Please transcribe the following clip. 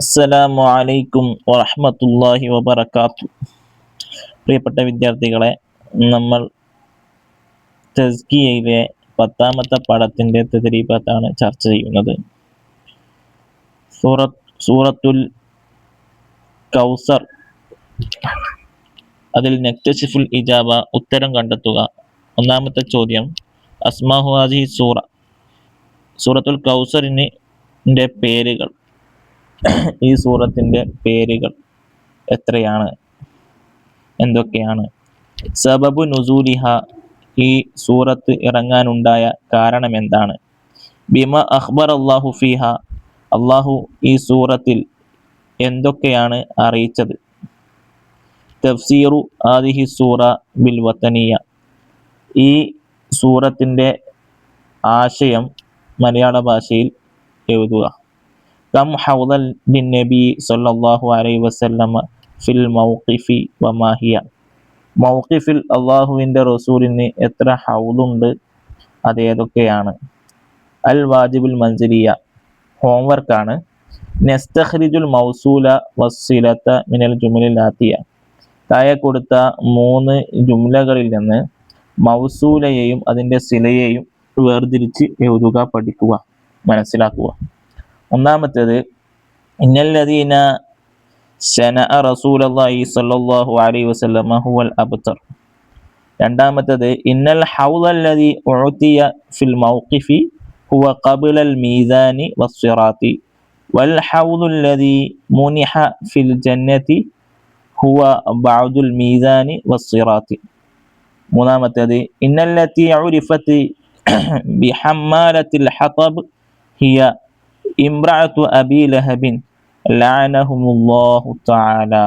അസ്സലാമു അലൈക്കും വറഹ്മത്തുള്ളാഹി വബർക്കാത്തു പ്രിയപ്പെട്ട വിദ്യാർത്ഥികളെ നമ്മൾ തസ്കിയയിലെ പത്താമത്തെ പാഠത്തിന്റെ തെദരീബത്താണ് ചർച്ച ചെയ്യുന്നത്. സൂറത്ത് സൂറത്തുൽ കൗസർ. അതിൽ നെക്തഷിഫുൽ ഇജാബ ഉത്തരം കണ്ടെത്തുക. ഒന്നാമത്തെ ചോദ്യം അസ്മാഹു ഹാദിഹി സൂറ. സൂറത്തുൽ കൗസറിന് പേരുകൾ. ഈ സൂറത്തിന്റെ പേരുകൾ എത്രയാണ്? എന്തൊക്കെയാണ്? സബബു നുസൂലിഹ ഈ സൂറത്ത് ഇറങ്ങാനുണ്ടായ കാരണം എന്താണ്? ബിമ അഖ്ബർ അള്ളാഹു ഫിഹ. അള്ളാഹു ഈ സൂറത്തിൽ എന്തൊക്കെയാണ് അറിയിച്ചത്? തഫ്സീറു ആദിഹി സൂറ ബിൽ വത്തനിയ. ഈ സൂറത്തിന്റെ ആശയം മലയാള ഭാഷയിൽ എഴുതുക. കം ഹൗദൽ നബി സല്ലല്ലാഹു അലൈഹി വസല്ലമ ഫിൽ മൗഖിഫി വമാഹിയ മൗഖിഫിൽ അള്ളാഹുവിന്റെ റസൂലിന് എത്ര ഹൗലുണ്ട് അത് ഏതൊക്കെയാണ്? അൽ വാജിബുൽ ഹോംവർക്ക് ആണ്. നെസ്തഹ്രിജുൽ മൗസൂല വസ്സിലത്ത മിനൽ ജുമലിൽ ആത്തിയ. താഴെ കൊടുത്ത മൂന്ന് ജുംലകളിൽ നിന്ന് മൗസൂലയെയും അതിന്റെ സിലയെയും വേർതിരിച്ച് എഴുതുക പഠിക്കുക മനസ്സിലാക്കുക. ഒന്നാമത്തേത് ഇന്നല്ലദീന ശന റസൂലി സല്ലല്ലാഹു അലൈഹി വസല്ലമ ഹുവൽ അബ്തർ രണ്ടാമത്തേത് ഇന്നൽ ഹൗലല്ലദി ഉഅതിയ ഫിൽ മൗഖിഫി ഹുവ ഖബ്ലൽ മീസാനി വസ്സിറാത്തി വൽ ഹൗലുല്ലദി മുനിഹ ഫിൽ ജന്നതി ഹുവ ബഅദുൽ മീസാനി വസ്സിറാത്തി മൂന്നാമത്തേത് ഇന്നല്ലത്തി ഉരിഫത്ത് ബിഹമ്മാലത്തിൽ ഹതബ് ഹിയ امرأة أبي لهب لعنهم الله تعالى.